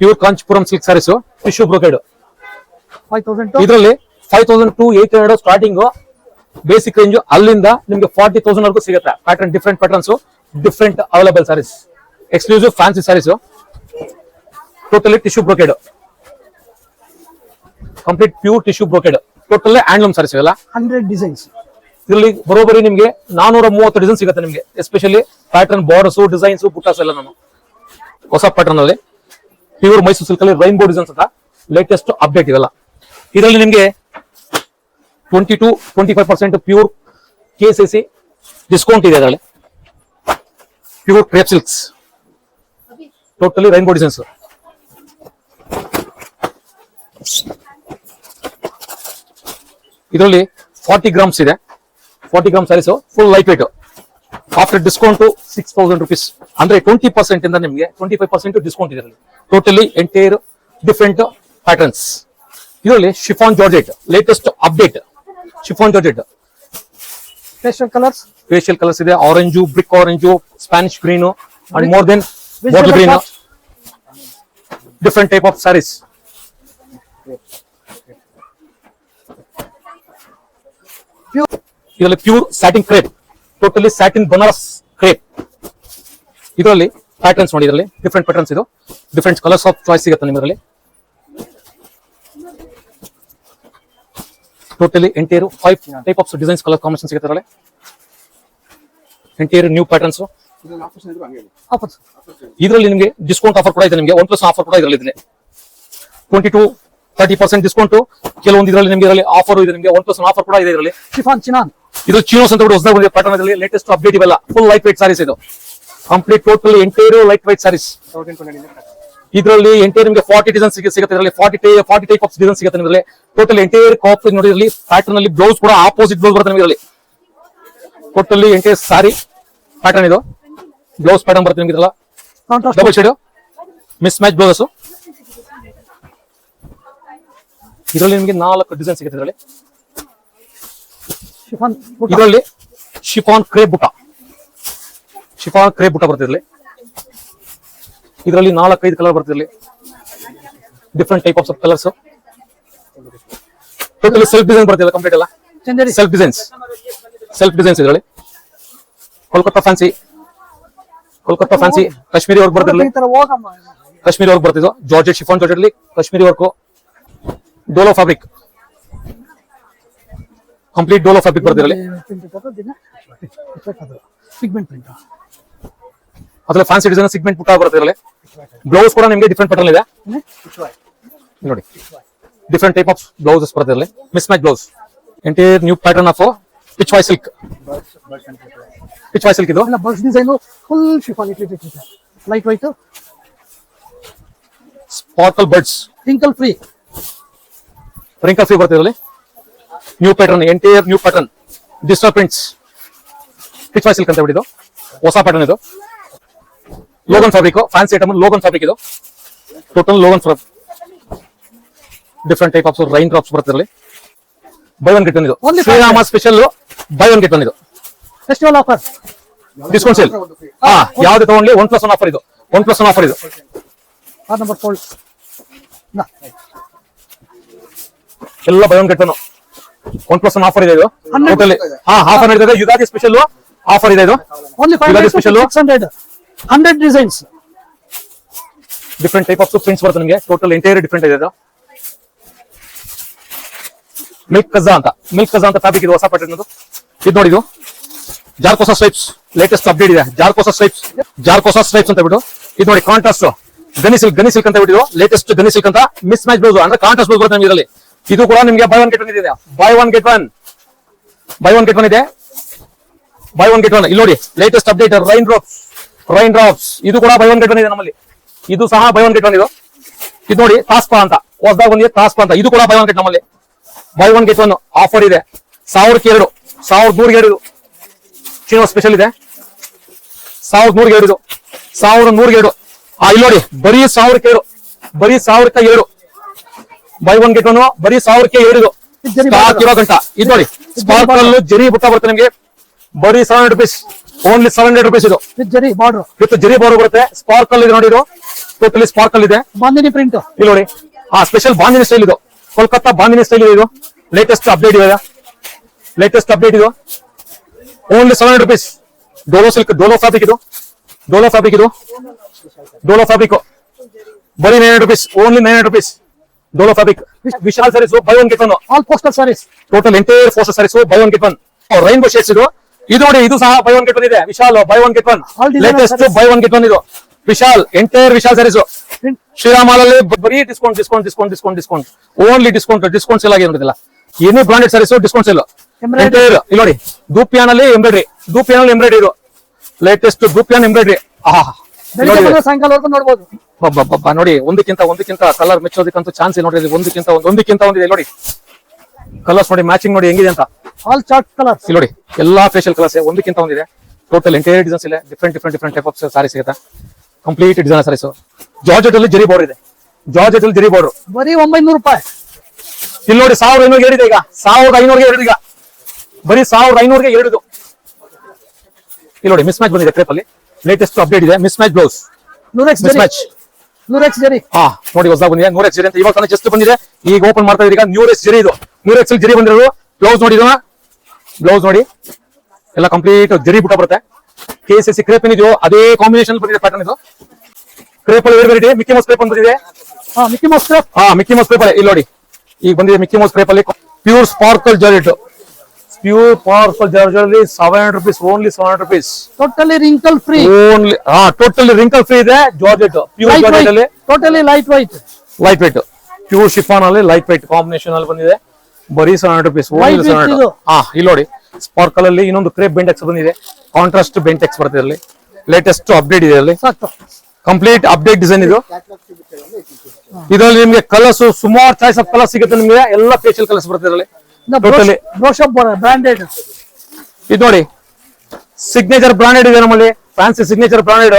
Pure Kanchipuram silk saris tissue brocade ಇದರಲ್ಲಿ five thousand to eight hundred starting basic range ಅಲ್ಲಿಂದ ನಿಮ್ಗೆ forty thousand ವರೆಗೂ ಸಿಗುತ್ತೆ. Pattern different patterns different available saris exclusive fancy saris totally tissue brocade complete pure tissue brocade total handloom saris ಸಿಗಲ್ಲ hundred designs ಇದರಲ್ಲಿ ಬರೋಬರಿ ನಿಮ್ಗೆ ನಾನೂರ ಮೂವತ್ತು ಡಿಸೈನ್ ಸಿಗುತ್ತೆ ನಿಮ್ಗೆ. Especially pattern borders designs buttas ಎಲ್ಲ ನಾನು. ಹೊಸ ಪ್ಯಾಟರ್ನ್ ಅಲ್ಲಿ. ಪ್ಯೂರ್ ಮೈಸೂರು ಸಿಲ್ಕ್ ಅಲ್ಲಿ ರೈನ್ಬೋ ಡಿಸೈನ್ಸ್ ಅಂತ ಲೇಟೆಸ್ಟ್ ಅಪ್ಡೇಟ್ ಇವೆಲ್ಲ. ಇದರಲ್ಲಿ ನಿಮ್ಗೆ twenty to twenty five percent pure K C C discount ಇದೆ ಅದರಲ್ಲಿ pure crepe silks totally rainbow designs ಇದರಲ್ಲಿ ಫಾರ್ಟಿ ಗ್ರಾಮ್ಸ್ ಇದೆ. Forty gram saris full light weight after discount six thousand rupees ಅಂದ್ರೆ twenty percent ಇಂದ ನಿಮಗೆ twenty five percent discount ಇದೆ totally entire different patterns ಇದರಲ್ಲಿ chiffon georgette latest update chiffon georgette facial colours facial colours ಇದೆ. Orange brick orange Spanish green and more then bottle green crops. Different type of saris pure ಇದರಲ್ಲಿ pure satin crepe totally satin Banaras crepe ಇದರಲ್ಲಿ patterns ನೋಡಿ ಇದರಲ್ಲಿ different patterns ಇದು. Different colours of choice ಸಿಗುತ್ತೆ ಇದರಲ್ಲಿ. Totally entire five type of designs colour combination ಸಿಗುತ್ತೆ ಇದರಲ್ಲಿ. Entire new patterns ಇದರಲ್ಲಿ ನಿಮಗೆ ಡಿಸ್ಕೌಂಟ್ ಆಫರ್ ಕೂಡ ಇದೆ ನಿಮಗೆ. ಒನ್ ಪ್ಲಸ್ ಆಫರ್ ಕೂಡ ಇದರಲ್ಲಿ ಇದೆ. Twenty to thirty percent discount ಕೆಲವೊಂದು ಇದರಲ್ಲಿ ನಿಮಗೆ ಇದರಲ್ಲಿ ಆಫರ್ ಇದೆ ನಿಮಗೆ ಒನ್ ಪ್ಲಸ್ ಆಫರ್ ಕೂಡ ಇದೆ ಇದರಲ್ಲಿ. Chiffon chinon. ಇದು ಚೀನೋಸ್ ಅಂತ ಹೊಸದಾಗ ಬಂದಿದೆ ಪ್ಯಾಟರ್ನ್ ಇದರಲ್ಲಿ ಲೇಟೆಸ್ಟ್ ಅಪ್ಡೇಟ್ ಇವೆಲ್ಲ. ಫುಲ್ ಲೈಟ್ ವೈಟ್ ಸಾರೀಸ್ ಇದು. Complete total entire light weight saris ಇದರಲ್ಲಿ ಎಂಟೈರ್ ನಿಮಗೆ ಫಾರ್ಟಿ ಡಿಸೈನ್ ಸಿಗುತ್ತೆ. ಇದರಲ್ಲಿ forty forty type of design ಸಿಗುತ್ತೆ ನಿಮಗೆ ಟೋಟಲ್ ಎಂಟೈರ್ ಕಾಪ್ ನೋಡಿ ಇದರಲ್ಲಿ. ಪ್ಯಾಟರ್ನ್ ಅಲ್ಲಿ ಬ್ಲೌಸ್ ಕೂಡ ಆಪೋಸಿಟ್ ಬ್ಲೌಸ್ ಬರುತ್ತೆ ನಿಮಗೆ ಇದರಲ್ಲಿ. ಟೋಟಲಿ ಎಂಟೈರ್ ಸಾರಿ ಪ್ಯಾಟರ್ನ್ ಇದು. ಬ್ಲೌಸ್ ಪ್ಯಾಟರ್ನ್ ಬರುತ್ತೆ ನಿಮಗೆ ಇದೆಲ್ಲ double shade mismatch blouses ಇದರಲ್ಲಿ ನಿಮಗೆ ನಾಲ್ಕು ಡಿಸೈನ್ ಸಿಗುತ್ತೆ ಇದರಲ್ಲಿ. ಶಿಫಾನ್ ಇದರಲ್ಲಿ ಶಿಫಾನ್ ಕ್ರೇ ಬುಟ ಶಿಫಾನ್ ಕ್ರೇ ಬುಟ ಬರ್ತಿರ್ಲಿ ಇದರಲ್ಲಿ. ನಾಲ್ಕೈದು colour ಬರ್ತಿರ್ಲಿ different type of colours totally self design ಬರ್ತಿಲ್ಲ ಕಂಪ್ಲೀಟ್ ಎಲ್ಲ. ಸೆಲ್ಫ್ ಡಿಸೈನ್ಸ್ ಸೆಲ್ಫ್ ಡಿಸೈನ್ಸ್ ಇದರಲ್ಲಿ. Kolkata fancy Kolkata fancy Kashmiri work ಬರ್ತಿರಲಿ Kashmiri work ಬರ್ತಿದ್ದು georgette chiffon georgette Kashmiri work Dolo fabric complete ಡೋಲೋ fabric ಬರ್ತಿರಲಿ segment print ಅದ್ರಲ್ಲಿ fancy design segment ಪುಟ್ಟ ಬರ್ತಿರಲಿ blouse ಕೂಡ ನಿಮಗೆ ಡಿಫ್ರೆಂಟ್ ಪ್ಯಾಟರ್ನ್ ಇದೆ. ನೋಡಿ. Different type of blouses ಬರ್ತಿರಲಿ mismatch blouse entire new pattern of pitch Y silk pitch Y silk ಇದು bus design full chiffon light weight sparkle birds twinkle free wrinkle free ಬರ್ತಿರಲಿ new pattern entire new pattern digital prints Y silk ಅಂತ ಬಿಟ್ಟಿದ್ದು ಹೊಸ pattern ಇದು. ಲೋಗನ್ fabric fancy item ಲೋಗನ್ fabric ಇದು. Total ಲೋಗನ್ ಫ್ರಾಬ್ different type of rain drops ಬರ್ತಿರಲಿ buy one get one ಇದು. Srirama special buy one get one ಇದು. ಫೆಸ್ಟಿವಲ್ ಆಫರ್ ಡಿಸ್ಕೌಂಟ್ ಸೇಲ್ ಹಾ ಯಾವ್ದು ತಗೊಂಡ್ಲಿ ಒನ್ ಪ್ಲಸ್ ಒನ್ ಆಫರ್ ಇದು. ಒನ್ ಪ್ಲಸ್ ಒನ್ ಆಫರ್ ಇದು. ನಂಬರ್ ಫೋರ್ ಎಲ್ಲ buy one get one one plus one offer ಇದೆ. ಇದು. ಟೋಟಲಿ ಹಾ ಆಫರ್ ನಡೀತದೆ ಯುಗಾದಿ ಸ್ಪೆಷಲ್ ಆಫರ್ ಇದೆ ಇದು. Only Ugadi special hundred hundred designs different type of prints ಬರುತ್ತೆ ನಿಮಗೆ. ಟೋಟಲ್ ಎಂಟೈರ್ ಡಿಫ್ರೆಂಟ್ ಇದೆ ಇದು. ಮಿಲ್ಕ್ ಕಜಾ ಅಂತ. ಮಿಲ್ಕ್ ಕಜಾ ಅಂತ ಫ್ಯಾಬ್ರಿಕ್ ಇದು ಹೊಸ ಪ್ಯಾಟರ್ನ್ ಇದು ನೋಡಿ ಇದು. ಜಾರ್ಕೋಸಾ ಸ್ಟ್ರೈಪ್ಸ್ ಲೇಟೆಸ್ಟ್ ಅಪ್ಡೇಟ್ ಇದೆ. ಜಾರ್ಕೋಸಾ ಸ್ಟ್ರೈಪ್ಸ್ ಜಾರ್ಕೋಸಾ ಸ್ಟ್ರೈಪ್ಸ್ ಅಂತ ಬಿಟ್ಟು ಇದು ನೋಡಿ ಕಾಂಟ್ರಾಸ್ಟ್ ಗನಿ ಸಿಲ್ಕ್ ಗನಿ ಸಿಲ್ಕ್ ಅಂತ ಬಿಟ್ಟು ಲೇಟೆಸ್ಟ್ ಗನಿ ಸಿಲ್ಕ್ ಅಂತ ಮಿಸ್ ಮ್ಯಾಚ್ ಬ್ಲೌಸ್ ಅಂದ್ರೆ ಕಾಂಟ್ರಾಸ್ಟ್ ಬ್ಲೌಸ್ ಬರುತ್ತೆ ನಮಗೆ ಇದರಲ್ಲಿ. ಇದು ಕೂಡ ನಿಮ್ಗೆ ಬೈ ಒನ್ ಗೆಟ್ ಒನ್ ಇದೆ. Buy one get one buy one get one ಇದೆ. ಬೈ ಒನ್ ಗೆಟ್ ಒನ್ ಇಲ್ಲಿ ನೋಡಿ latest update rain drops rain drops ಇದು ಕೂಡ ಬೈ ಒನ್ ಗೆಟ್ ಒನ್ ಇದೆ ನಮ್ಮಲ್ಲಿ. ಇದು ಸಹ ಬೈ ಒನ್ ಗೆಟ್ ಒನ್ ಇದು. ಇದು ನೋಡಿ ತಾಸ್ಪಾ ಅಂತ. ಹೊಸದಾಗ ಬಂದಿದೆ ತಾಸ್ಪಾ ಅಂತ. ಇದು ಕೂಡ ಬೈ ಒನ್ ಗೆಟ್ ನಮ್ಮಲ್ಲಿ. Buy one get one offer ಇದೆ. ಸಾವಿರಕ್ಕೆ ಎರಡು. ಸಾವಿರದ ನೂರಿಗೆ ಎರಡು ಚೀನೋ ಸ್ಪೆಷಲ್ ಇದೆ. ಸಾವಿರದ ನೂರ್ಗೆ ಎರಡು ಸಾವಿರದ ನೂರಿಗೆ ಎರಡು. ಆ, ಇಲ್ಲಿ ನೋಡಿ, ಬರೀ ಸಾವಿರಕ್ಕೆ ಎರಡು. ಬರೀ ಸಾವಿರಕ್ಕೆ ಎರಡು. ಬೈ ಒನ್ ಗೆಟ್ ಒನ್ ಬರೀ ಸಾವಿರಕ್ಕೆ ಎರಡು ಇರೋ ಗಂಟ. ಇದು ನೋಡಿ ಸ್ಪಾರ್ಕಲ್ ಜರಿ ಬುಟ್ಟ ಬರುತ್ತೆ ನಿಮ್ಗೆ. ಬರೀ seven hundred rupees only seven hundred rupees ಇದು. Zari border with zari border ಬರುತ್ತೆ. ಸ್ಪಾರ್ಕಲ್ ಇದೆ ನೋಡಿ ಇದು. ಟೋಟಲಿ ಸ್ಪಾರ್ಕಲ್ ಇದೆ ಬಾಂದಿನಿ ಪ್ರಿಂಟ್ ಇಲ್ಲಿ ನೋಡಿ. ಆ ಸ್ಪೆಷಲ್ ಬಾಂದಿನಿ ಸ್ಟೈಲ್ ಇದು. ಕೋಲ್ಕತ್ತಾ ಬಾಂದಿನಿ ಸ್ಟೈಲ್ ಇದೆ. ಇದು ಲೇಟೆಸ್ಟ್ ಅಪ್ಡೇಟ್ ಇದೆ ಲೇಟೆಸ್ಟ್ ಅಪ್ಡೇಟ್ ಇದು. Only seven hundred rupees Dolo silk Dolo fabric ಇದು. ಡೋಲೋ ಫ್ಯಾಬ್ರಿಕ್ ಇದು. ಡೋಲೋ ಫ್ಯಾಬ್ರಿಕ್ ಬರೀ nine hundred rupees only nine hundred rupees Dolo fabric Vishal saris buy one get one all poster saris total entire postal saris buy one get one rainbow shades ಇದು. ಇದು ನೋಡಿ ಇದು ಸಹ by one get one ಇದೆ. Vishal buy one get one latest buy one get one ಇದು. Vishal entire Vishal saris ಶ್ರೀರಾಮಲ್ಲಿ ಶ್ರೀರಾಮಾಲ್ ಬರೀ discount discount discount discount discount only discount discount sale ಆಗಿ ನೋಡಿದಿಲ್ಲ ಏನೇ branded service discount sale Embroidery. Entire ಇಲ್ಲಿ ನೋಡಿ ದೂಪಿಯಾನ್ ಅಲ್ಲಿ ಎಂಬ್ರಾಯ್ಡ್ರಿ ದೂಪಿಯಾನ್ ಅಲ್ಲಿ ಎಂಬ್ರಾಯ್ಡ್ರಿ ಇದು ಲೇಟೆಸ್ಟ್ ದೂಪಿಯಾನ್ ಎಂಬ್ರಾಯ್ಡ್ರಿ ಆಹಾ ಸಾಯಂಕಾಲ ಬಂದ್ರೆ ನೋಡಿ ಒಂದಕ್ಕಿಂತ ಒಂದಕ್ಕಿಂತ ಕಲರ್ ಮೆಚ್ಚೋದಕ್ಕಂತೂ ಚಾನ್ಸ್ ಇಲ್ಲ ನೋಡಿ ಇಲ್ಲಿ ಒಂದಕ್ಕಿಂತ ಒಂದು ಒಂದಕ್ಕಿಂತ ಒಂದಿದೆ ನೋಡಿ. ಕಲರ್ಸ್ ನೋಡಿ ಮ್ಯಾಚಿಂಗ್ ನೋಡಿ ಹೆಂಗಿದೆ ಅಂತ. ಆಲ್ ಚಾರ್ಟ್ ಕಲರ್ಸ್ ಇಲ್ಲಿ ನೋಡಿ ಎಲ್ಲಾ ಫೇಶಿಯಲ್ ಕಲರ್ಸ್ ಒಂದಕ್ಕಿಂತ ಒಂದಿದೆ. ಟೋಟಲ್ ಎಂಟೈರ್ ಡಿಸೈನ್ಸ್ ಇದೆ. Different different different type of sari ಸಿಗುತ್ತೆ. ಕಂಪ್ಲೀಟ್ ಡಿಸೈನ್ ಸಾರೀಸ್ ಜಾರ್ಜೆಟ್ ಅಲ್ಲಿ ಜರಿ ಬೋರ್ಡ್ ಇದೆ. ಜಾರ್ಜೆಟ್ ಅಲ್ಲಿ ಜರಿ ಬೋರ್ಡ್ ಬರೀ ಒಂಬೈನೂರು ರೂಪಾಯಿ. ಇಲ್ಲಿ ನೋಡಿ ಸಾವಿರದ ಐನೂರಿಗೆ ಏರಿದೆ ಈಗ. ಸಾವಿರದ ಐನೂರಿಗೆ ಎರಡು ಈಗ. ಬರೀ ಸಾವಿರದ ಐನೂರಿಗೆ ಎರಡು ಇಲ್ಲಿ ನೋಡಿ ಮಿಸ್ ಮ್ಯಾಚ್ ಬಂದಿದೆ ಕ್ರೇಪ್ ಅಲ್ಲಿ. ಲೇಟೆಸ್ಟ್ ಅಪ್ಡೇಟ್ ಇದೆ. Miss match blouse miss match ನೂರೆಕ್ಸ್ ಜರಿ. ಹಾ ನೋಡಿ ಹೊಸ ಬಂದಿದೆ. ನೂರ ಎಕ್ಸ್ ಜರಿ ಅಂತ ಇವಾಗ ತಾನೇ ಜಸ್ಟ್ ಬಂದಿದೆ. ಈಗ ಓಪನ್ ಮಾಡ್ತಾ ಇದ್ದೀರಿ ಈಗ ನೂರ ಎಕ್ಸ್ ಜರಿ ಇದು. ನೂರ ಎಕ್ಸ್ ಜರಿ ಬಂದಿರೋದು. ಬ್ಲೌಸ್ ನೋಡಿ ಬ್ಲೌಸ್ ನೋಡಿ. ಎಲ್ಲ ಕಂಪ್ಲೀಟ್ ಜರಿ ಬುಟ್ಟ ಬರುತ್ತೆ. ಕೆ ಸಿ ಸಿ ಕ್ರೇಪ್ ಏನಿದೆಯೋ ಅದೇ ಕಾಂಬಿನೇಷನ್ ಬಂದಿದೆ ಪ್ಯಾಟರ್ನ್ ಇದು. ಕ್ರೇಪ್ ಅಲ್ಲಿ ಬೇರೆ ಮಿಕ್ಕಿ ಮೌಸ್ ಕ್ರೇಪ್ ಅಂತ ಬಂದಿದೆ. ಹಾ ಮಿಕ್ಕಿ ಮೌಸ್ ಕ್ರೇಪ್ ಹಾ ಮಿಕ್ಕಿ ಮೌಸ್ ಕ್ರೇಪ್ ಅಲ್ಲಿ ಇಲ್ಲಿ ನೋಡಿ. ಈಗ ಬಂದಿದೆ ಮಿಕ್ಕಿ ಮೌಸ್ ಕ್ರೇಪ್ ಅಲ್ಲಿ pure sparkle georgette pure powerful ಜಾರ್ಜಲ್ಲಿ seven hundred rupees only seven hundred rupees totally wrinkle free only ಹಾ ಟೋಟಲಿ ರಿಂಕಲ್ ಫ್ರೀ ಇದೆ ಜಾರ್ಜೆಟ್ ಪ್ಯೂರ್ ಲೈಟ್ ಜಾರ್ಜೆಟ್ ಅಲ್ಲಿ. Totally light weight light weight pure chiffon ಅಲ್ಲಿ light weight combination ಅಲ್ಲಿ ಬಂದಿದೆ. ಬರೀ seven hundred rupees only seven hundred ಹಾ ಇಲ್ಲಿ ನೋಡಿ ಸ್ಪಾರ್ಕಲ್ ಅಲ್ಲಿ ಇನ್ನೊಂದು ಕ್ರೇಪ್ ಬೆಂಟೆಕ್ಸ್ ಬಂದಿದೆ. ಕಾಂಟ್ರಾಸ್ಟ್ ಬೆಂಟೆಕ್ಸ್ ಬರ್ತದೆ ಅಲ್ಲಿ ಲೇಟೆಸ್ಟ್ ಅಪ್ಡೇಟ್ ಇದೆ ಅಲ್ಲಿ ಸಾಕು. ಕಂಪ್ಲೀಟ್ ಅಪ್ಡೇಟ್ ಡಿಸೈನ್ ಇದು. ಇದರಲ್ಲಿ ನಿಮ್ಗೆ ಕಲರ್ಸ್ ಸುಮಾರು ಚಾಯ್ಸ್ ಆಫ್ ಕಲರ್ ಸಿಗುತ್ತೆ ನಿಮಗೆ. ಎಲ್ಲ ಫೇಶಿಯಲ್ ಕಲರ್ಸ್ ಬರ್ತದೆ ಇದರಲ್ಲಿ. ಟೋಟಲಿ ಬ್ರೋಶಪ್ ಬ್ರಾಂಡೆಡ್ ಇದು ನೋಡಿ. ಸಿಗ್ನೇಚರ್ ಬ್ರಾಂಡೆಡ್ ಇದೆ ನಮ್ಮಲ್ಲಿ. Fancy signature branded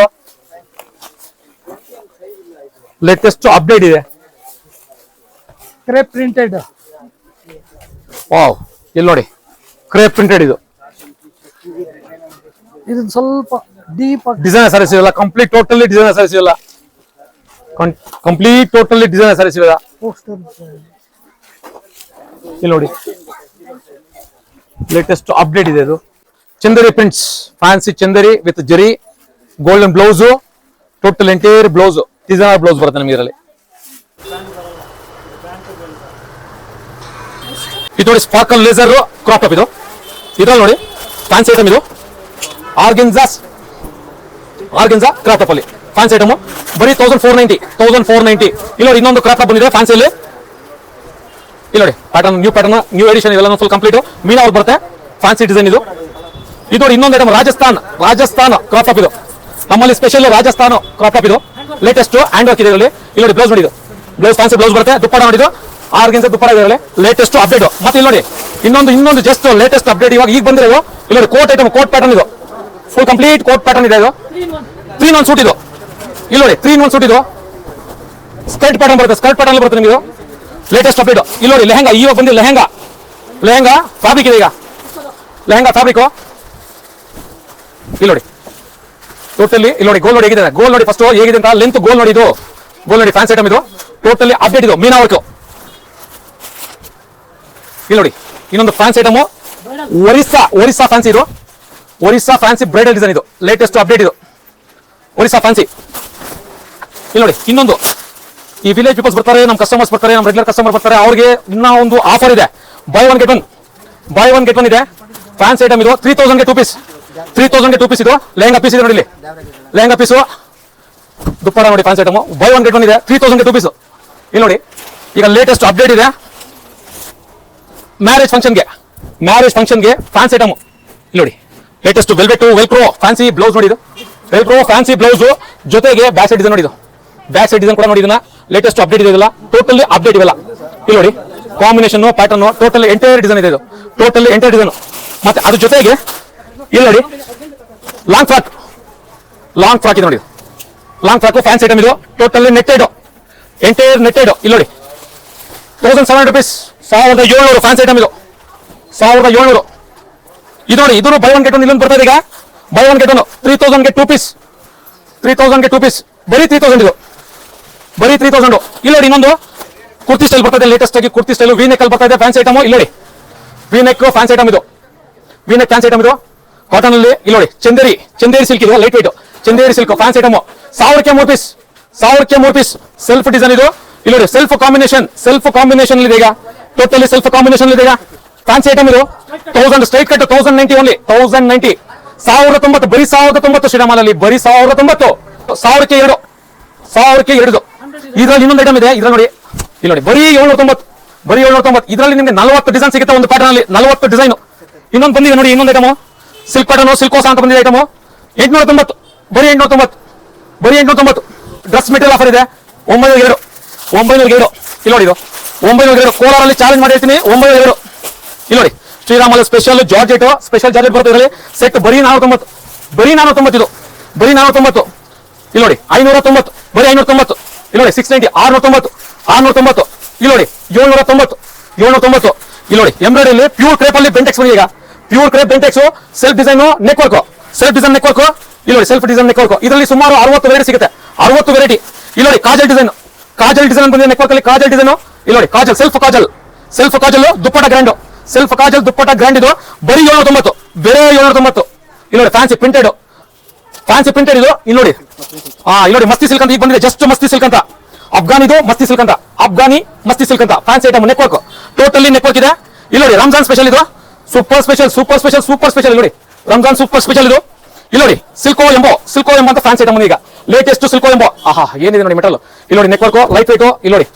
latest update ಇದೆ. ಕ್ರೇಪ್ ಪ್ರಿಂಟೆಡ್ ವಾವ್ ಇಲ್ಲಿ ನೋಡಿ. ಕ್ರೇಪ್ ಪ್ರಿಂಟೆಡ್ ಇದು. ಇದು ಸ್ವಲ್ಪ ಡೀಪ್ ಡಿಸೈನ್ ಸಾರೀಸ್ ಇವೆಲ್ಲ ಕಂಪ್ಲೀಟ್ ಟೋಟಲಿ ಡಿಸೈನ್ ಸಾರೀಸ್ ಇವೆಲ್ಲ ಕಂಪ್ಲೀಟ್ ಟೋಟಲಿ ಡಿಸೈನ್ ಸಾರೀಸ್ ಇವೆಲ್ಲ ಪೋಸ್ಟರ್ ಇಲ್ಲಿ ನೋಡಿ. ಲೇಟೆಸ್ಟ್ ಅಪ್ಡೇಟ್ ಇದೆ ಇದು. Chanderi prints fancy Chanderi with zari golden blouse total entire blouse designer blouse ಬರುತ್ತೆ ನಮಗೆ ಇದರಲ್ಲಿ. ಇದು ನೋಡಿ ಸ್ಪಾರ್ಕಲ್ ಲೇಸರ್ ಕ್ರಾಪ್ ಟಾಪ್ ಇದು. ಇದ್ರಲ್ಲಿ ನೋಡಿ ಫ್ಯಾನ್ಸಿ ಐಟಮ್ ಇದು. ಆರ್ಗೆನ್ಸಾಸ್ ಆರ್ಗೆನ್ಸಾ ಕ್ರಾಪ್ ಟಾಪ್ ಅಲ್ಲಿ. ಫ್ಯಾನ್ಸಿ ಐಟಮ್ ಬರೀ thousand four ninety thousand four ninety ಇಲ್ಲಿ ಇನ್ನೊಂದು ಕ್ರಾಪ್ ಟಾಪ್ ಬಂದಿದೆ ಫ್ಯಾನ್ಸಿಯಲ್ಲಿ ಇಲ್ಲಿ ನೋಡಿ pattern new pattern new edition ಇವೆಲ್ಲ ಫುಲ್ ಕಂಪ್ಲೀಟ್ ಮೀನಾ ಅವ್ರು ಬರುತ್ತೆ. ಫ್ಯಾನ್ಸಿ ಡಿಸೈನ್ ಇದು. ಇದು ಇನ್ನೊಂದು ಐಟಮ್ ರಾಜಸ್ಥಾನ್ ರಾಜಸ್ಥಾನ್ ಕ್ರಾಪ್ ಆಫ್ ಇದು. ನಮ್ಮಲ್ಲಿ ಸ್ಪೆಷಲ್ ರಾಜಸ್ಥಾನ್ ಕ್ರಾಪ್ ಆಫ್ ಇದು. ಲೇಟೆಸ್ಟ್ ಹ್ಯಾಂಡ್ ವರ್ಕ್ ಇದೆ ಇದರಲ್ಲಿ. ಇಲ್ಲಿ ನೋಡಿ ಬ್ಲೌಸ್ ನೋಡಿ ಬ್ಲೌಸ್ ಫ್ಯಾನ್ಸಿ ಬ್ಲೌಸ್ ಬರುತ್ತೆ. ದುಪ್ಪಡ ನೋಡಿದ್ದು ಆರ್ಗೆನ್ಸ್ ದುಪ್ಪಡ ಇದೆ ಲೇಟೆಸ್ಟ್ ಅಪ್ಡೇಟ್ ಮತ್ತೆ ಇಲ್ಲಿ ನೋಡಿ, ಇನ್ನೊಂದು ಇನ್ನೊಂದು ಜಸ್ಟ್ ಲೇಟೆಸ್ಟ್ ಅಪ್ಡೇಟ್ ಇವಾಗ ಈಗ ಬಂದಿರೋ ಇಲ್ಲಿ ನೋಡಿ ಕೋಟ್ ಐಟಮ್ ಕೋಟ್ ಪ್ಯಾಟರ್ನ್ ಇದು. ಫುಲ್ ಕಂಪ್ಲೀಟ್ ಕೋಟ್ ಪ್ಯಾಟರ್ನ್ ಇದೆ ಇದು. ತ್ರೀ ಒನ್ ಸೂಟ್ ಇದು. ಇಲ್ಲಿ ನೋಡಿ ತ್ರೀ ಒನ್ ಸೂಟ್ ಇದು. ಸ್ಕರ್ಟ್ ಪ್ಯಾಟರ್ನ್ ಬರುತ್ತೆ. ಸ್ಕರ್ಟ್ ಪ್ಯಾಟರ್ನ್ ಬರುತ್ತೆ ನಿಮಗೆ ಲೇಟೆಸ್ಟ್ ಅಪ್ಡೇಟ್ ಇಲ್ಲಿ ನೋಡಿ, ಲೆಹಂಗಾ ಇವಾಗ ಬಂದಿಲ್ಲ ಲೆಹಂಗಾ. ಲೆಹಂಗಾ ಫ್ಯಾಬ್ರಿಕ್ ಇದೆ ಈಗ. ಲೆಹಂಗಾ ಫ್ಯಾಬ್ರಿಕ್ ಇಲ್ಲಿ ನೋಡಿ. ಟೋಟಲಿ ಇಲ್ಲಿ ನೋಡಿ ಗೋಲ್ ನೋಡಿ ಹೇಗಿದೆ. ಗೋಲ್ ನೋಡಿ ಫಸ್ಟ್ ಹೇಗಿದೆ ಅಂತ ಲೆಂತ್ ಗೋಲ್ ನೋಡಿ ಇದು. ಗೋಲ್ ನೋಡಿ ಫ್ಯಾನ್ಸ್ ಐಟಮ್ ಇದು. ಟೋಟಲಿ ಅಪ್ಡೇಟ್ ಇದು ಮೀನಾ ವರ್ಕ್ ಇಲ್ಲಿ ನೋಡಿ, ಇನ್ನೊಂದು fans item Orissa Orissa fancy ಇದು. ಒರಿಸ್ಸಾ ಫ್ಯಾನ್ಸಿ ಬ್ರೈಡಲ್ ಡಿಸೈನ್ ಇದು. ಲೇಟೆಸ್ಟ್ ಅಪ್ಡೇಟ್ ಇದು. ಒರಿಸ್ಸಾ ಫ್ಯಾನ್ಸಿ ಇಲ್ಲಿ ನೋಡಿ, ಇನ್ನೊಂದು. ಈ ವಿಲೇಜ್ ಪೀಪಲ್ಸ್ ಬರ್ತಾರೆ ನಮ್ಮ ಕಸ್ಟಮರ್ಸ್ ಬರ್ತಾರೆ ನಮ್ಮ ರೆಗ್ಯುಲರ್ ಕಸ್ಟಮರ್ ಬರ್ತಾರೆ, ಅವ್ರಿಗೆ ಇನ್ನ ಒಂದು ಆಫರ್ ಇದೆ. Buy one get one buy one get one ಇದೆ. ಫ್ಯಾನ್ಸ್ ಐಟಮ್ ಇದು. ತ್ರೀ ತೌಸಂಡ್ಗೆ ಟೂ ಪೀಸ್ ತ್ರೀ ತೌಸಂಡ್ಗೆ ಟೂ ಪೀಸ್ ಇದು. ಲೆಹಂಗಾ ಪೀಸ್ ಇದೆ ನೋಡಿ ಇಲ್ಲಿ ಲೆಹಂಗಾ ಪೀಸು ದುಪ್ಪಾಡ ನೋಡಿ fancy item buy one get one ಇದೆ. ತ್ರೀ ತೌಸಂಡ್ಗೆ ಟೂ ಪೀಸ್ ಇಲ್ಲಿ ನೋಡಿ. ಈಗ ಲೇಟೆಸ್ಟ್ ಅಪ್ಡೇಟ್ ಇದೆ. ಮ್ಯಾರೇಜ್ ಫಂಕ್ಷನ್ಗೆ ಮ್ಯಾರೇಜ್ ಫಂಕ್ಷನ್ಗೆ ಫ್ಯಾನ್ಸ್ ಐಟಮ್ ಇಲ್ಲಿ ನೋಡಿ. Latest velvet velcro fancy blouse ನೋಡಿ ಇದು. ವೆಲ್ಕ್ರೋ ಫ್ಯಾನ್ಸಿ ಬ್ಲೌಸ್ ಜೊತೆಗೆ ಬ್ಯಾಕ್ ಸೈಡ್ ಇದೆ ನೋಡಿ ಇದು. ಬ್ಯಾಕ್ ಸೈಡ್ ಡಿಸೈನ್ ಕೂಡ ನೋಡಿ ಇದನ್ನ. ಲೇಟೆಸ್ಟ್ ಅಪ್ಡೇಟ್ ಇದೆ ಇದೆಲ್ಲ. ಟೋಟಲಿ ಅಪ್ಡೇಟ್ ಇವೆಲ್ಲ. ಇಲ್ಲಿ ನೋಡಿ. Combination pattern totally entire design ಇದೆ ಇದು. ಟೋಟಲಿ ಎಂಟೈರ್ ಡಿಸೈನ್ ಮತ್ತೆ ಅದ್ರ ಜೊತೆಗೆ ಇಲ್ಲಿ ನೋಡಿ. ಲಾಂಗ್ ಫ್ರಾಕ್ ಲಾಂಗ್ ಫ್ರಾಕ್ ಇದೆ ನೋಡಿ ಲಾಂಗ್ ಫ್ರಾಕ್ ಫ್ಯಾನ್ಸ್ ಐಟಮ್ ಇದು. ಟೋಟಲಿ ನೆಟ್ಟೆಡ್ ಎಂಟೈರ್ ನೆಟ್ಟೆಡ್ ಇಲ್ಲಿ ನೋಡಿ. ತೌಸಂಡ್ ಸೆವೆನ್ ರುಪೀಸ್ ಸಾವಿರದ ಏಳ್ನೂರು ಫ್ಯಾನ್ಸ್ ಐಟಮ್ ಇದು. ಸಾವಿರದ ಏಳ್ನೂರು. ಇದು ನೋಡಿ ಇದು ಬೈ ಒನ್ ಗೆಟ್ ಒನ್ ಇಲ್ಲೊಂದು ಬರ್ತದೆ ಈಗ. Buy one get one three ತೌಸಂಡ್ಗೆ two piece three ತೌಸಂಡ್ಗೆ ಟೂ ಪೀಸ್ ಬರೀ ತ್ರೀ ತೌಸಂಡ್ ಇದು. ಬರೀ ತ್ರೀ ತೌಸಂಡ್ ಇಲ್ಲ ಇನ್ನೊಂದು. ಕುರ್ತಿ ಸ್ಟೈಲ್ ಬರ್ತದೆ ಲೇಟೆಸ್ಟ್ ಆಗಿ ಕುರ್ತಿ ಸ್ಟೈಲ್ ವಿ ನೆಕ್ ಅಲ್ಲಿ ಬರ್ತಾ fancy item V neck fancy item ಇದು. ವಿ ನೆಕ್ ಫ್ಯಾನ್ಸ್ ಐಟಮ್ ಇದು. ಕಾಟನ್ ಅಲ್ಲಿ ಇಲ್ಲೋಡಿ ಚಂದೇರಿ ಚಂದೇರಿ ಸಿಲ್ಕ್ ಇದೆ light white Chanderi silk fancy item ಸಾವಿರಕ್ಕೆ ಮೂರು ಪೀಸ್ ಸಾವಿರಕ್ಕೆ ಮೂರು ಪೀಸ್ ಸೆಲ್ಫ್ ಡಿಸೈನ್ ಇದು. ಇಲ್ಲೋಡಿ ಸೆಲ್ಫ್ ಕಾಂಬಿನೇಷನ್ ಸೆಲ್ಫ್ ಕಾಂಬಿನೇಷನ್ ಇದೆ ಈಗ. ಟೋಟಲಿ ಸೆಲ್ಫ್ ಕಾಂಬಿನೇಷನ್ ಇದೆ ಈಗ. ಫ್ಯಾನ್ಸಿ ಐಟಮ್ ಇದು. Thousand straight cut thousand ninety only thousand ninety ಸಾವಿರದ ತೊಂಬತ್ತು, ಬರೀ ಸಾವಿರದ ತೊಂಬತ್ತು ಶ್ರೀರಾಮಲ್ಲಿ ಬರೀ ಸಾವಿರದ ತೊಂಬತ್ತು. ಸಾವಿರಕ್ಕೆ ಎರಡು. ಸಾವಿರಕ್ಕೆ ಎರಡು. ಇದ್ರಲ್ಲಿ ಇನ್ನೊಂದು ಐಟಮ್ ಇದೆ. ಇದ್ರಲ್ಲಿ ನೋಡಿ. ಇಲ್ಲಿ ನೋಡಿ. ಬರೀ ಏಳ್ನೂರ ತೊಂಬತ್ತು ಬರೀ ಏಳ್ನೂರ ತೊಂಬತ್ತು ಇದರಲ್ಲಿ ನಿಮಗೆ ನಲವತ್ತು ಡಿಸೈನ್ ಸಿಗುತ್ತೆ ಒಂದು ಪ್ಯಾಟರ್ನ್ ಅಲ್ಲಿ. ನಲವತ್ತು ಡಿಸೈನ್ ಇನ್ನೊಂದು ಬಂದಿದೆ ನೋಡಿ, ಇನ್ನೊಂದು ಐಟಮು ಸಿಲ್ಕ್ ಪ್ಯಾಟರ್ನ್ ಸಿಲ್ಕೋಸ ಅಂತ ಬಂದಿದೆ ಐಟಮು ಎಂಟುನೂರ ತೊಂಬತ್ತು ಬರೀ ಎಂಟುನೂರ ತೊಂಬತ್ತು ಬರೀ ಎಂಟುನೂರ ತೊಂಬತ್ತು ಡ್ರೆಸ್ ಮೆಟೀರಿಯಲ್ ಆಫರ್ ಇದೆ. ಒಂಬೈನೂರ ಎರಡು ಒಂಬೈನೂರ ಎರಡು ಇಲ್ಲಿ ನೋಡಿ ಇದು. ಒಂಬೈನೂರ ಎರಡು ಕೋಲಾರಲ್ಲಿ ಚಾಲೆಂಜ್ ಮಾಡಿ ಹೇಳ್ತೀನಿ ಒಂಬೈನೂರ ಎರಡು ಇಲ್ಲಿ ನೋಡಿ. ಶ್ರೀರಾಮಲ್ಲಿ ಸ್ಪೆಷಲ್ ಜಾರ್ಜೆಟ್ ಸ್ಪೆಷಲ್ ಜಾರ್ಜೆಟ್ ಬರ್ತದೆ ಇದರಲ್ಲಿ. ಸೆಟ್ ಬರೀ ನಾನೂರ ತೊಂಬತ್ತು ಬರೀ ನಾನೂರ ಇದು. ಬರೀ ನಾನೂರ ತೊಂಬತ್ತು ಇಲ್ಲಿ ನೋಡಿ. ಐನೂರ ತೊಂಬತ್ತು ಬರೀ ಐನೂರ ತೊಂಬತ್ತು ನೋಡಿ ಸಿಕ್ಸ್ ನೈಂಟಿ ಆರ್ನೂರ ತೊಂಬತ್ತು ಆರ್ನೂರ ತೊಂಬತ್ತು ಇಲ್ಲಿ ನೋಡಿ ಏಳ್ನೂರ ತೊಂಬತ್ತು ಏಳ್ನೂರ ತೊಂಬತ್ತು ಇಲ್ಲಿ ನೋಡಿ ಎಂಬ್ರಾಯ್ಡರಿ ಪ್ಯೂರ್ ಕ್ರೇಪ್ ಅಲ್ಲಿ ಬೆಂಟೆಕ್ಸ್ ಬಂದಿದೆ ಈಗ. Pure crepe Bentex self design neck work self design neck work ಇಲ್ಲಿ ನೋಡಿ ಸೆಲ್ಫ್ ಡಿಸೈನ್ ನೆಕ್ ವರ್ಕ್ ಇದರಲ್ಲಿ ಸುಮಾರು ಅರವತ್ತು ವೆರೈಟಿ ಸಿಗುತ್ತೆ. ಅರವತ್ತು ವೆರೈಟಿ ಇಲ್ಲಿ ನೋಡಿ, ಕಾಜಲ್ ಡಿಸೈನ್ ಕಾಜಲ್ ಡಿಸೈನ್ ಬಂದಿದೆ ನೆಕ್ ವರ್ಕ್ ಅಲ್ಲಿ, ಕಾಜಲ್ ಡಿಸೈನ್ ಇಲ್ಲಿ ನೋಡಿ, Kajal self Kajal. Self Kajal dupatta grand self Kajal dupatta grand ಇದು ಬರೀ ಏಳ್ನೂರ ತೊಂಬತ್ತು ಬೇರೆ ಏಳ್ನೂರ ತೊಂಬತ್ತು ಇಲ್ಲಿ ನೋಡಿ ಫ್ಯಾನ್ಸಿ ಪ್ರಿಂಟೆಡ್ ಫ್ಯಾನ್ಸಿ ಪ್ರಿಂಟೆಡ್ ಇದು. ಇಲ್ಲಿ ನೋಡಿ ಹಾ ಇಲ್ಲಿ ನೋಡಿ ಮಸ್ತಿ ಸಿಲ್ಕ್ ಅಂತ ಈಗ ಬಂದಿದೆ. ಜಸ್ಟ್ ಮಸ್ತಿ ಸಿಲ್ಕ್ ಅಂತ. ಅಫ್ಘಾನ್ ಇದು ಮಸ್ತಿ ಸಿಲ್ಕ್ ಅಂತ. ಅಫ್ಘಾನಿ ಮಸ್ತಿ ಸಿಲ್ಕ್ ಅಂತ. Fancy item network totally network ಇದೆ. ಇಲ್ಲಿ ನೋಡಿ ರಂಜಾನ್ ಸ್ಪೆಷಲ್ ಇದು. Super special super special super special ನೋಡಿ ರಂಜಾನ್ ಸೂಪರ್ ಸ್ಪೆಷಲ್ ಇದು. ಇಲ್ಲಿ ನೋಡಿ ಸಿಲ್ಕೋ ಎಂಬೋ ಸಿಲ್ಕೋ ಎಂಬೋ ಅಂತ ಫ್ಯಾನ್ಸಿ ಐಟಮ್ ಈಗ. ಲೇಟೆಸ್ಟ್ ಸಿಲ್ಕೋ ಎಂಬೋ ಆಹಾ, ಏನಿದೆ ನೋಡಿ ಮೆಟಲ್ ಇಲ್ಲಿ ನೋಡಿ ನೆಟ್ವರ್ಕ್ ಲೈಟ್ ವೈಟ್ ಇಲ್ಲಿ ನೋಡಿ.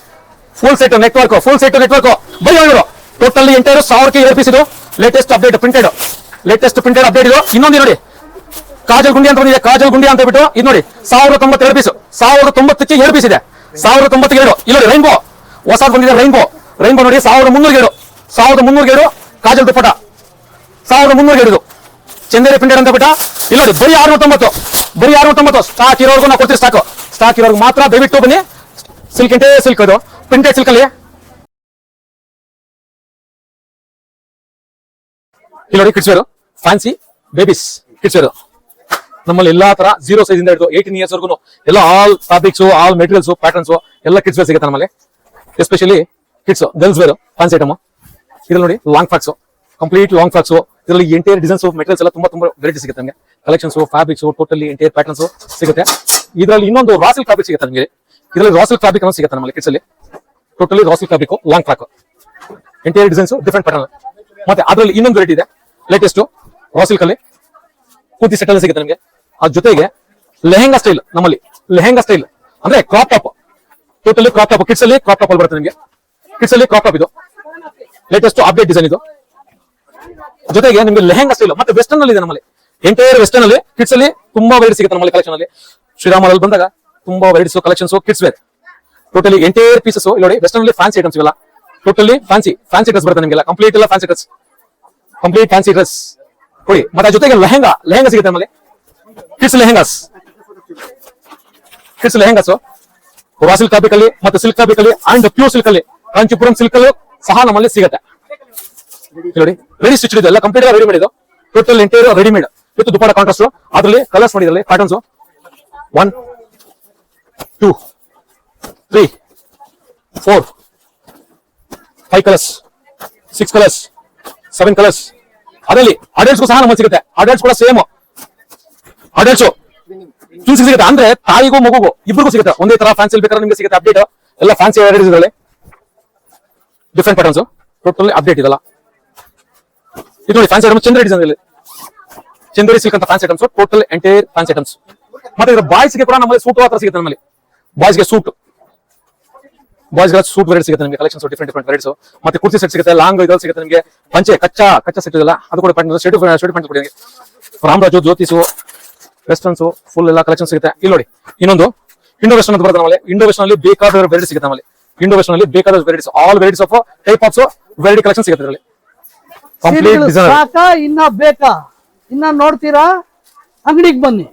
Full set network full set network buy ಏಳ್ನೂರು ಟೋಟಲಿ ಎಂಟೈರು ಸಾವಿರಕ್ಕೆ ಏಳು ಪೀಸ್ ಇದು. Latest update printed latest printed update ಇದು. ಇನ್ನೊಂದು ನೋಡಿ. ಕಾಜಲ್ ಗುಂಡಿ ಅಂತ ಬಂದಿದೆ. ಕಾಜಲ್ ಗುಂಡಿ ಅಂತ ಬಿಟ್ಟು ಇದು ನೋಡಿ ಸಾವಿರದ ತೊಂಬತ್ತೆರಡು ಪೀಸ್ ಸಾವಿರದ ತೊಂಬತ್ತಕ್ಕೆ ಎರಡು ಪೀಸ್ ಇದೆ. ಸಾವಿರದ ತೊಂಬತ್ತೆರಡು ಇಲ್ಲ ರೈನ್ಬೋ ಹೊಸದು ಬಂದಿದೆ ರೈನ್ಬೋ ರೈನ್ಬೋ ನೋಡಿ, ಸಾವಿರದ ಮುನ್ನೂರಿಗೆ ಎರಡು. ಸಾವಿರದ ಮುನ್ನೂರಿಗೆ ಎರಡು, ಕಾಜಲ್ ದುಪ್ಪಟ ಸಾವಿರದ ಮುನ್ನೂರಿಗೆ ಎರಡು ಚಂದೇರಿ ಪ್ರಿಂಟೆಡ್ ಅಂತ ಬಿಟ್ಟ ಇಲ್ಲಿ ನೋಡಿ ಬರೀ ಆರ್ನೂರ ತೊಂಬತ್ತು ಬರೀ ಆರ್ನೂರ ತೊಂಬತ್ತು ಸ್ಟಾಕ್ ಇರೋರ್ಗು ನಾವು ಕೊಡ್ತೀವಿ ಸ್ಟಾಕ್ ಸ್ಟಾಕ್ ಇರೋರ್ಗು ಮಾತ್ರ ದಯವಿಟ್ಟು ಬನ್ನಿ. ಸಿಲ್ಕ್ ಇಂಟೇ ಸಿಲ್ಕ್ ಅದು ಪ್ರಿಂಟೆಡ್ ಸಿಲ್ಕ್ ಅಲ್ಲಿ. ಇಲ್ಲಿ ನೋಡಿ ಕಿಡ್ಸ್ ಫ್ಯಾನ್ಸಿ ಬೇಬೀಸ್ ಕಿಡ್ಸ್ ನಮ್ಮಲ್ಲಿ ಎಲ್ಲಾ ತರ ಜೀರೋ ಸೈಜ್ ಇಂದ ಹಿಡಿದು ಏಯ್ಟೀನ್ ಇಯರ್ಸ್ ವರ್ಗು ಎಲ್ಲ all topics all materials patterns ಎಲ್ಲ ಕಿಡ್ಸ್ ವೇರ್ ಸಿಗುತ್ತೆ ನಮ್ಮಲ್ಲಿ. Especially kids girls wear fancy item ಇದ್ರಲ್ಲಿ ನೋಡಿ long frocks complete long frocks ಇದರಲ್ಲಿ ಎಂಟೈರ್ ಡಿಸೈನ್ಸ್ ಮೆಟೀರಿಯಲ್ಸ್ ಎಲ್ಲ ತುಂಬಾ ತುಂಬಾ ವೆರೈಟಿ ಸಿಗುತ್ತೆ ನಮಗೆ. Collections fabrics totally entire patterns ಸಿಗುತ್ತೆ. ಇದರಲ್ಲಿ ಇನ್ನೊಂದು ರಾಸಿಲ್ ಫ್ಯಾಬ್ರಿಕ್ ಸಿಗುತ್ತೆ ನಮಗೆ. ಇದರಲ್ಲಿ ರಾಸಿಲ್ ಫ್ಯಾಬ್ರಿಕ್ ಅನ್ನೋ ಸಿಗುತ್ತೆ ನಮ್ಮಲ್ಲಿ ಕಿಡ್ಸ್ ಅಲ್ಲಿ. Totally ರಾಸಿಲ್ fabric long frock entire designs different pattern ಮತ್ತೆ ಅದರಲ್ಲಿ ಇನ್ನೊಂದು ವೆರೈಟಿ ಇದೆ. ಲೇಟೆಸ್ಟ್ ರಾಸಿಲ್ ಕಲ್ಲಿ. ಕೂತಿ ಸೆಟ್ ಎಲ್ಲ ಸಿಗುತ್ತೆ ನಮಗೆ. ಅದ್ರ ಜೊತೆಗೆ ಲೆಹೆಂಗಾ ಸ್ಟೈಲ್ ನಮ್ಮಲ್ಲಿ, ಲೆಹೆಂಗಾ ಸ್ಟೈಲ್ ಅಂದ್ರೆ crop top totally crop top kids ಅಲ್ಲಿ ಕ್ರಾಪ್ ಟಾಪ್ ಅಲ್ಲಿ ಬರುತ್ತೆ ನಿಮಗೆ. ಕಿಡ್ಸ್ ಅಲ್ಲಿ ಕ್ರಾಪ್ ಟಾಪ್ ಇದು. ಲೇಟೆಸ್ಟ್ ಅಪ್ಡೇಟ್ ಡಿಸೈನ್ ಇದು. ಜೊತೆಗೆ ನಿಮಗೆ ಲೆಹೆಂಗಾ ಸ್ಟೈಲ್ ಮತ್ತೆ ವೆಸ್ಟರ್ನ್ ಅಲ್ಲಿ ಇದೆ ನಮ್ಮಲ್ಲಿ. ಎಂಟೈರ್ ವೆಸ್ಟರ್ನ್ ಅಲ್ಲಿ ಕಿಡ್ಸ್ ಅಲ್ಲಿ ತುಂಬಾ ವೆರೈಟಿ ಸಿಗುತ್ತೆ ನಮ್ಮಲ್ಲಿ ಕಲೆಕ್ಷನ್ ಅಲ್ಲಿ. ಶ್ರೀರಾಮಲ್ಲಿ ಬಂದಾಗ ತುಂಬಾ varieties collections kids wear totally entire pieces ನೋಡಿ ವೆಸ್ಟರ್ನ್ ಅಲ್ಲಿ ಫ್ಯಾನ್ಸಿ ಐಟಮ್ಸ್ ಇಲ್ಲ ಟೋಟಲಿ ಫ್ಯಾನ್ಸಿ ಫ್ಯಾನ್ಸಿ ಡ್ರೆಸ್ ಬರುತ್ತೆ ನಿಮಗೆಲ್ಲ. ಕಂಪ್ಲೀಟ್ ಎಲ್ಲ fancy dress complete fancy dress ಕೊಡಿ. ಮತ್ತೆ ಜೊತೆಗೆ ಲೆಹೆಂಗಾ ಲೆಹೆಂಗಾ ಸಿಗುತ್ತೆ ನಮ್ಮಲ್ಲಿ. Kids lehengas kids lehengas raw silk fabric ಅಲ್ಲಿ ಮತ್ತೆ ಸಿಲ್ಕ್ ಫ್ಯಾಬ್ರಿಕ್ ಅಲ್ಲಿ ಅಂಡ್ ಪ್ಯೂರ್ ಸಿಲ್ಕ್ ಅಲ್ಲಿ. ಕಾಂಚಿಪುರಂ ಸಿಲ್ಕ್ ಅಲ್ಲಿ ಸಹ ನಮ್ಮಲ್ಲಿ ಸಿಗುತ್ತೆ. ನೋಡಿ ರೆಡಿ ಸ್ಟಿಚ್ ಇದೆ, ಎಲ್ಲ ಕಂಪ್ಲೀಟ್ ರೆಡಿ ಮಾಡಿದ್ದು. Total interior readymade with dupatta contrast ಅದರಲ್ಲಿ colours ಮಾಡಿದ್ರಲ್ಲಿ patterns one two three four five colours six colours seven colours ಅದರಲ್ಲಿ ಅಡಲ್ಟ್ಸ್ಗೂ ಸಹ ನಮ್ಮಲ್ಲಿ ಸಿಗುತ್ತೆ. ಅಡಲ್ಟ್ಸ್ ಕೂಡ ಸೇಮ್ ಅಡಲ್ಟ್ಸ್ ಫ್ಯೂಸ್ ಸಿಗುತ್ತೆ? ಅಂದ್ರೆ ತಾಯಿಗೂ ಮಗುಗೂ ಇಬ್ಬರಿಗೂ ಸಿಗುತ್ತೆ? ಒಂದೇ ತರ ಫ್ಯಾನ್ಸಿ ಬೇಕಾದ್ರೆ ನಿಮ್ಗೆ ಸಿಗುತ್ತೆ ಅಪ್ಡೇಟ್ ಎಲ್ಲ ಫ್ಯಾನ್ಸಿ ಇದರಲ್ಲಿ? ಡಿಫ್ರೆಂಟ್ ಪ್ಯಾಟರ್ನ್ಸ್ ಟೋಟಲಿ ಅಪ್ಡೇಟ್ ಇದಲ್ಲ. ಇದು ನೋಡಿ ಫ್ಯಾನ್ಸಿ ಚಂದ್ರ ಡಿಸೈನ್ ಇಲ್ಲಿ ಚಂದ್ರಿ ಸಿಲ್ಕ್ ಅಂತ items total entire fancy items ಮತ್ತೆ ಇದ್ರ ಬಾಯ್ಸ್ಗೆ ಕೂಡ ನಮ್ಮಲ್ಲಿ ಸೂಟ್ ಹತ್ರ ಸಿಗುತ್ತೆ ನಮ್ಮಲ್ಲಿ. ಬಾಯ್ಸ್ಗೆ ಸೂಟ್ ಬಾಯ್ಸ್ಗಳ ಸೂಟ್ ವೆರೈಟಿ ಸಿಗುತ್ತೆ ನಿಮಗೆ ಕಲೆಕ್ಷನ್ಸ್ ಡಿಫ್ರೆಂಟ್ ಡಿಫ್ರೆಂಟ್ ವೆರೈಟ್ಸ್ ಮತ್ತೆ ಕುರ್ತಿ ಸೆಟ್ ಸಿಗುತ್ತೆ ಲಾಂಗ್ ಇದ್ರಲ್ಲಿ ಸಿಗುತ್ತೆ ನಿಮಗೆ. ಪಂಚೆ, ಕಚ್ಚಾ ಕಚ್ಚಾ ಸೆಟ್ ಇದೆಲ್ಲ. ಅದು ಕೂಡ ಶೆಡ್ ಶೆಡ್ ಪ್ಯಾಂಟ್ ಕೊಡಿ ರಾಮರಾಜು ಜ್ಯೋತಿಸು ವೆಸ್ಟರ್ನ್ಸ್ ಫುಲ್ ಎಲ್ಲ ಕಲೆಕ್ಷನ್ ಸಿಗುತ್ತೆ. ಇಲ್ಲಿ ನೋಡಿ ಇನ್ನೊಂದು ಇಂಡೋ ವೆಸ್ಟರ್ನ್ ಅಂತ ಬರುತ್ತೆ ನಮ್ಮಲ್ಲಿ. ಇಂಡೋ ವೆಸ್ಟರ್ನ್ ಅಲ್ಲಿ ಬೇಕಾದ ವೆರೈಟಿ ಸಿಗುತ್ತೆ ನಮ್ಮಲ್ಲಿ. ಇಂಡೋ ವೆಸ್ಟರ್ನ್ ಅಲ್ಲಿ ಬೇಕಾದ varieties all varieties of type of variety collection ಸಿಗುತ್ತೆ ಇದರಲ್ಲಿ. ಕಂಪ್ಲೀಟ್ ಡಿಸೈನ್ ಸಾಕಾ ಇನ್ನ ಬೇಕಾ? ಇನ್ನ ನೋಡ್ತೀರಾ? ಅಂಗಡಿಗೆ ಬನ್ನಿ.